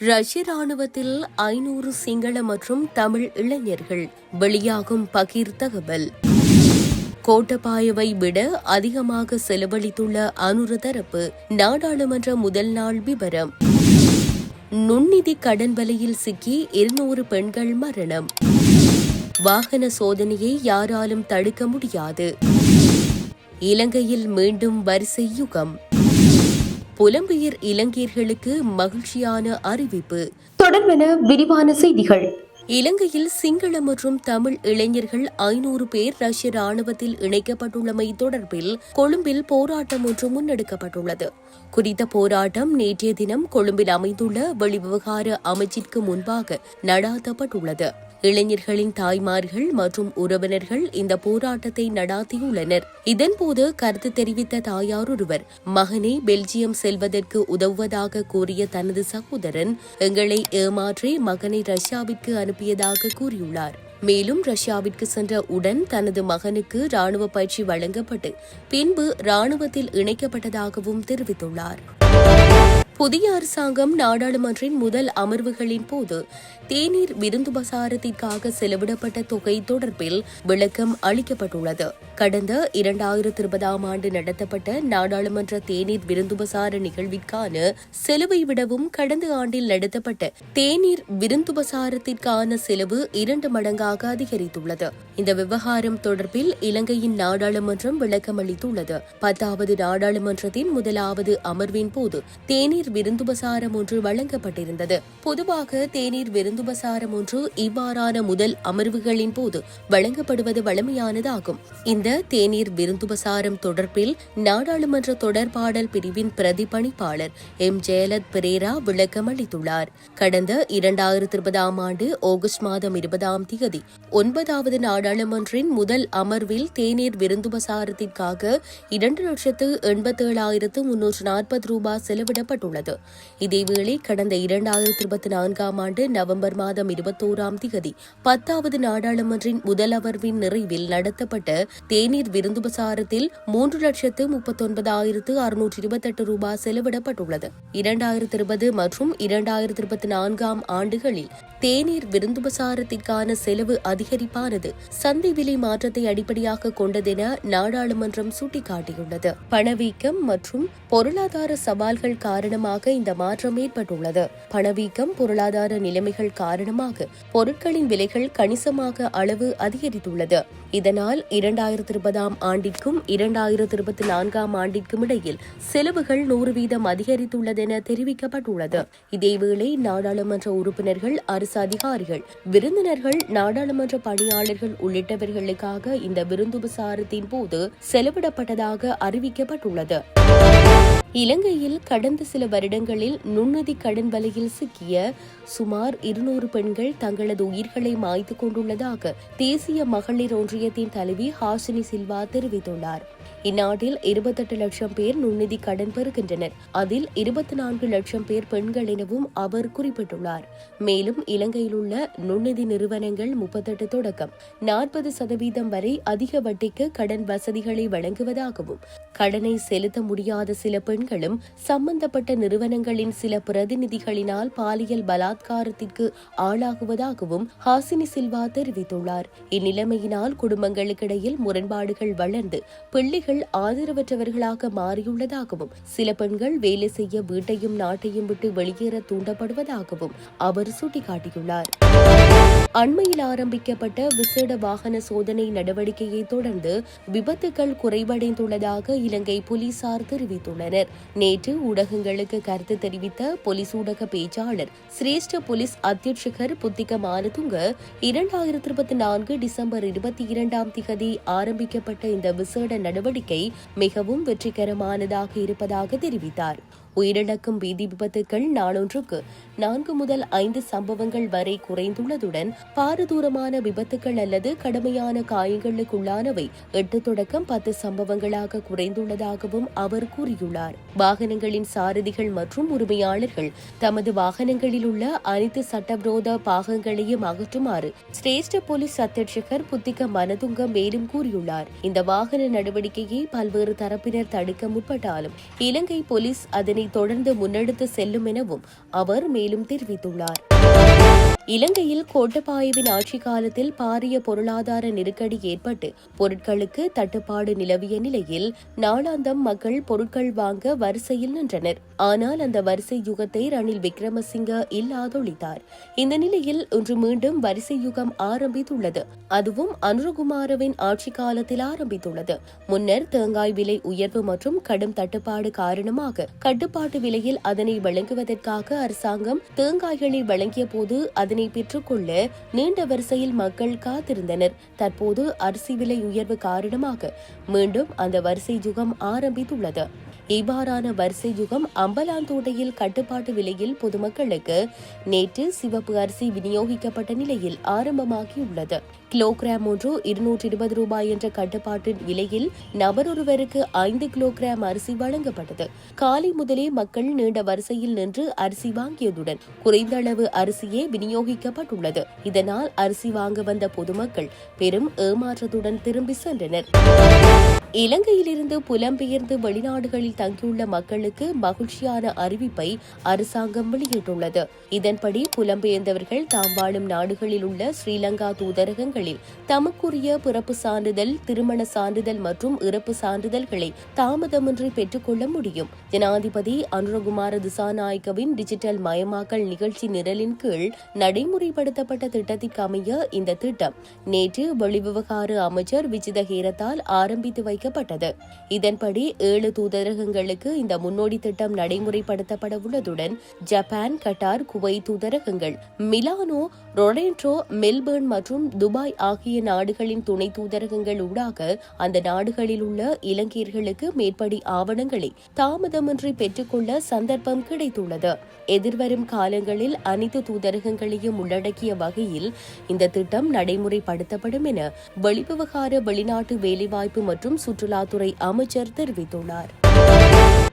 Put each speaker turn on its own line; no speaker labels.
ரஷ்ய ராணுவத்தில் ஐநூறு சிங்கள மற்றும் தமிழ் இளைஞர்கள் வெளியாகும் பகிர் தகவல். கோட்டபாயவை விட அதிகமாக செலவழித்துள்ள அனுர தரப்பு நாடாளுமன்ற முதல் நாள் விவரம் நுண்ணிதி கடன் வலையில் சிக்கி இருநூறு பெண்கள் மரணம். வாகன சோதனையை யாராலும் தடுக்க முடியாது. இலங்கையில் மீண்டும் வரிசை யுகம். புலம்பெயர் இலங்கையர்களுக்கு மகிழ்ச்சியான அறிவிப்பு.
தொடர்பென விரிவான செய்திகள்.
இலங்கையில் சிங்கள மற்றும் தமிழ் இளைஞர்கள் ஐநூறு பேர் ரஷ்ய ராணுவத்தில் இணைக்கப்பட்டுள்ளமை தொடர்பில் கொழும்பில் போராட்டம் ஒன்று முன்னெடுக்கப்பட்டுள்ளது. குறித்த போராட்டம் நேற்றைய தினம் கொழும்பில் அமைந்துள்ள வெளிவிவகார அமைச்சிற்கு முன்பாக நடாத்தப்பட்டுள்ளது. இளைஞர்களின் தாய்மார்கள் மற்றும் உறவினர்கள் இந்த போராட்டத்தை நடாத்தியுள்ளனர். இதன்போது கருத்து தெரிவித்த தாயார் ஒருவர் மகனை பெல்ஜியம் செல்வதற்கு உதவுவதாக கூறிய தனது சகோதரன் எங்களை ஏமாற்றி மகனை ரஷ்யாவிற்கு அனுப்பியதாக கூறியுள்ளார். மேலும் ரஷ்யாவிற்கு சென்ற உடன் தனது மகனுக்கு ராணுவ பயிற்சி வழங்கப்பட்டு பின்பு ராணுவத்தில் இணைக்கப்பட்டதாகவும் தெரிவித்துள்ளார். புதிய அரசாங்கம் நாடாளுமன்றின் முதல் அமர்வுகளின் போது தேநீர் விருந்து பசாரத்திற்காக செலவிடப்பட்ட தொகை தொடர்பில் விளக்கம் அளிக்கப்பட்டுள்ளது. கடந்த இரண்டாயிரத்தி இருபதாம் ஆண்டு நடத்தப்பட்ட நாடாளுமன்ற தேநீர் விருந்து பசார நிகழ்விற்கான செலவை விடவும் கடந்த ஆண்டில் நடத்தப்பட்ட தேநீர் விருந்து பசாரத்திற்கான செலவு இரண்டு மடங்காக அதிகரித்துள்ளது. இந்த விவகாரம் தொடர்பில் இலங்கையின் நாடாளுமன்றம் விளக்கம் அளித்துள்ளது பத்தாவது நாடாளுமன்றத்தின் முதலாவது அமர்வின் போது தேநீர் விருந்துபசாரம் ஒன்று வழங்கப்பட்டிருந்தது. பொதுவாக தேநீர் விருந்துபசாரம் ஒன்று இவ்வாறான முதல் அமர்வுகளின் போது வழங்கப்படுவது வழமையானதாகும். இந்த தேநீர் விருந்துபசாரம் தொடர்பில் நாடாளுமன்ற தொடர்பாடல் பிரிவின் பிரதிபணிப்பாளர் எம். ஜெயலத் பிரேரா விளக்கம் அளித்துள்ளார். கடந்த இரண்டாயிரத்தி இருபதாம் ஆண்டு ஆகஸ்ட் மாதம் இருபதாம் தேதி ஒன்பதாவது நாடாளுமன்றின் முதல் அமர்வில் தேநீர் விருந்துபசாரத்திற்காக இரண்டு லட்சத்து எண்பத்தேழாயிரத்து முன்னூற்று நாற்பது ரூபாய் செலவிடப்பட்டுள்ளது. உள்ளது இதேவேளை கடந்த இரண்டாயிரத்தி இருபத்தி நான்காம் ஆண்டு நவம்பர் மாதம் இருபத்தோராம் தேதி பத்தாவது நாடாளுமன்றின் முதல் அமர்வின் நிறைவில் நடத்தப்பட்ட தேநீர் விருந்து விருந்துபசாரத்தில் மூன்று லட்சத்து முப்பத்தொன்பதாயிரத்து அறுநூற்று இருபத்தெட்டு ரூபாய் செலவிடப்பட்டுள்ளது. இரண்டாயிரத்தி இருபது மற்றும் இரண்டாயிரத்தி இருபத்தி நான்காம் ஆண்டுகளில் தேநீர் விருந்து விருந்துபசாரத்திற்கான செலவு அதிகரிப்பானது சந்தை விலை மாற்றத்தை அடிப்படையாக கொண்டதென நாடாளுமன்றம் சுட்டிக்காட்டியுள்ளது. பணவீக்கம் மற்றும் பொருளாதார சவால்கள் காரணமாக காரணமாக இந்த மாற்றம் ஏற்பட்டுள்ளது. பணவீக்கம் பொருளாதார நிலைமைகள் காரணமாக பொருட்களின் விலைகள் கணிசமாக அளவு அதிகரித்துள்ளது. இதனால் இரண்டாயிரத்தி இருபதாம் ஆண்டிற்கும் இரண்டாயிரத்தி இருபத்தி நான்காம் ஆண்டிற்கும் இடையில் செலவுகள் நூறு வீதம் அதிகரித்துள்ளதென தெரிவிக்கப்பட்டுள்ளது. இதேவேளை நாடாளுமன்ற உறுப்பினர்கள் அரசு அதிகாரிகள் விருந்தினர்கள் நாடாளுமன்ற பணியாளர்கள் உள்ளிட்டவர்களுக்காக இந்த விருந்துபசாரத்தின் போது செலவிடப்பட்டதாக அறிவிக்கப்பட்டுள்ளது. இலங்கையில் கடந்த சில வருடங்களில் நுண்ணதி கடன் வலையில் சிக்கிய சுமார் இருநூறு பெண்கள் தங்களது உயிர்களை மாய்த்து கொண்டுள்ளதாக தேசிய மகளிர் ஒன்றியத்தின் தலைவி ஹாசினி சில்வா தெரிவித்துள்ளார். இந்நாட்டில் இருபத்தெட்டு லட்சம் பேர் நுண்ணிதி கடன் பெறுகின்றனர். அதில் இருபத்தி நான்கு லட்சம் பேர் பெண்கள் எனவும் அவர் குறிப்பிட்டுள்ளார். மேலும் இலங்கையில் உள்ள நுண்ணிதி நிறுவனங்கள் முப்பத்தெட்டு தொடக்கம். நாற்பது சதவீதம் வரை அதிக வட்டிக்கு கடன் வசதிகளை வழங்குவதாகவும் கடனை செலுத்த முடியாத சில பெண் பெண்களும் சம்பந்தப்பட்ட நிறுவனங்களின் சில பிரதிநிதிகளினால் பாலியல் பலாத்காரத்திற்கு ஆளாகுவதாகவும் ஹாசினி சில்வா தெரிவித்துள்ளார். இந்நிலைமையினால் குடும்பங்களுக்கிடையில் முரண்பாடுகள் வளர்ந்து பிள்ளைகள் ஆதரவற்றவர்களாக மாறியுள்ளதாகவும் சில பெண்கள் வேலை செய்ய வீட்டையும் நாட்டையும் விட்டு வெளியேற தூண்டப்படுவதாகவும் அவர் சுட்டிக்காட்டியுள்ளார். அண்மையில் ஆரம்பிக்கப்பட்ட விசேட வாகன சோதனை நடவடிக்கையை தொடர்ந்து விபத்துகள் குறைவடைந்துள்ளதாக இலங்கை போலீசார் தெரிவித்துள்ளனர். நேற்று ஊடகங்களுக்கு கருத்து தெரிவித்த போலீஸ் ஊடக பேச்சாளர் சிரேஷ்ட போலீஸ் அத்தியட்சகர் புத்திக மானதுங்க இரண்டாயிரத்தி இருபத்தி நான்கு டிசம்பர் இருபத்தி இரண்டாம் திகதி ஆரம்பிக்கப்பட்ட இந்த விசேட நடவடிக்கை மிகவும் வெற்றிகரமானதாக இருப்பதாக தெரிவித்தார். உயிரிழக்கும் வீதி விபத்துகள் நாளொன்றுக்கு நான்கு முதல் ஐந்து சம்பவங்கள் வரை குறைந்துள்ளதுடன் பாரதூரமான விபத்துகள் அல்லது கடுமையான காயங்களுக்குள்ளானவை எட்டு தொடக்கம் பத்து சம்பவங்களாக குறைந்துள்ளதாகவும் அவர் கூறியுள்ளார். வாகனங்களின் சாரதிகள் மற்றும் உரிமையாளர்கள் தமது வாகனங்களில் உள்ள அனைத்து சட்டவிரோத பாகங்களையும் அகற்றுமாறு சிரேஷ்ட போலீஸ் அத்தியட்சகர் புத்திக மனதுங்க மேலும் கூறியுள்ளார். இந்த வாகன நடவடிக்கையை பல்வேறு தரப்பினர் தடுக்க முற்பட்டாலும் இலங்கை போலீஸ் அதனை தொடர்ந்து முன்னெடுத்து செல்லும் எனவும் அவர் மேலும் தெரிவித்துள்ளார். இலங்கையில் கோட்டபாயவின் ஆட்சி காலத்தில் பாரிய பொருளாதார நெருக்கடி ஏற்பட்டு பொருட்களுக்கு தட்டுப்பாடு நிலவிய நிலையில் நாளாந்தம் மக்கள் பொருட்கள் வாங்க வரிசையில் நின்றனர். ஆனால் அந்த வரிசை யுகத்தை ரணில் விக்ரமசிங்க இல்லாதொழித்தார். இந்த நிலையில் இன்று மீண்டும் வரிசை யுகம் ஆரம்பித்துள்ளது. அதுவும் அனுரகுமாரவின் ஆட்சி காலத்தில் ஆரம்பித்துள்ளது. முன்னர் தேங்காய் விலை உயர்வு மற்றும் கடும் தட்டுப்பாடு காரணமாக கட்டுப்பாட்டு விலையில் அதனை வழங்குவதற்காக அரசாங்கம் தேங்காய்களை வழங்கிய போது அதன் பெற்றுக்கொள்ள நீண்ட வரிசையில் மக்கள் காத்திருந்தனர். தற்போது அரிசி விலை உயர்வு காரணமாக மீண்டும் அந்த வரிசை யுகம் ஆரம்பித்துள்ளது. இவ்வாறான வரிசை யுகம் அம்பலாந்தோட்டையில் கட்டுப்பாட்டு விலையில் பொதுமக்களுக்கு நேற்று சிவப்பு அரிசி விநியோகிக்கப்பட்ட நிலையில் ஆரம்பமாகியுள்ளது. கிலோகிராம் ஒன்று இருநூற்றி இருபது ரூபாய் என்ற கட்டுப்பாட்டின் விலையில் நபர் ஒருவருக்கு ஐந்து கிலோகிராம் அரிசி வழங்கப்பட்டது. காலை முதலே மக்கள் நீண்ட வரிசையில் நின்று அரிசி வாங்கியதுடன் குறைந்த அளவு அரிசியே விநியோகிக்கப்பட்டுள்ளது. இதனால் அரிசி வாங்க வந்த பொதுமக்கள் பெரும் ஏமாற்றத்துடன் திரும்பி சென்றனர். இலங்கையிலிருந்து புலம்பெயர்ந்து வெளிநாடுகளில் தங்கியுள்ள மக்களுக்கு மகிழ்ச்சியான அறிவிப்பை அரசாங்கம் வெளியிட்டுள்ளது. இதன்படி புலம்பெயர்ந்தவர்கள் தாம் வாழும் நாடுகளில் உள்ள ஸ்ரீலங்கா தூதரகங்களில் தமக்குரிய பிறப்பு சான்றிதழ் திருமண சான்றிதழ் மற்றும் இறப்பு சான்றிதழ்களை தாமதமின்றி பெற்றுக்கொள்ள முடியும். ஜனாதிபதி அனுரகுமார திசாநாயக்கவின் டிஜிட்டல் மயமாக்கல் நிகழ்ச்சி நிரலின் கீழ் நடைமுறைப்படுத்தப்பட்ட திட்டத்திற்கு அமைய இந்த திட்டம் நேற்று வெளிவிவகார அமைச்சர் விஜித ஹேரத்தால் ஆரம்பித்து அறிவிக்கப்பட்டது இதன்படி ஏழு தூதரகங்களுக்கு இந்த முன்னோடி திட்டம் நடைமுறைப்படுத்தப்பட உள்ளதுடன் ஜப்பான் கட்டார் குவைத் தூதரகங்கள் மிலானோ ரொடென்ட்ரோ மெல்பர்ன் மற்றும் துபாய் ஆகிய நாடுகளின் துணை தூதரகங்கள் ஊடாக அந்த நாடுகளில் உள்ள இலங்கையர்களுக்கு மேற்படி ஆவணங்களை தாமதமின்றி பெற்றுக்கொள்ள சந்தர்ப்பம் கிடைத்துள்ளது. எதிர்வரும் காலங்களில் அனைத்து தூதரகங்களையும் உள்ளடக்கிய வகையில் இந்த திட்டம் நடைமுறைப்படுத்தப்படும் என வெளிவிவகார வெளிநாட்டு வேலைவாய்ப்பு மற்றும் சுற்றுலாத்துறை அமைச்சர் தெரிவித்துள்ளார்.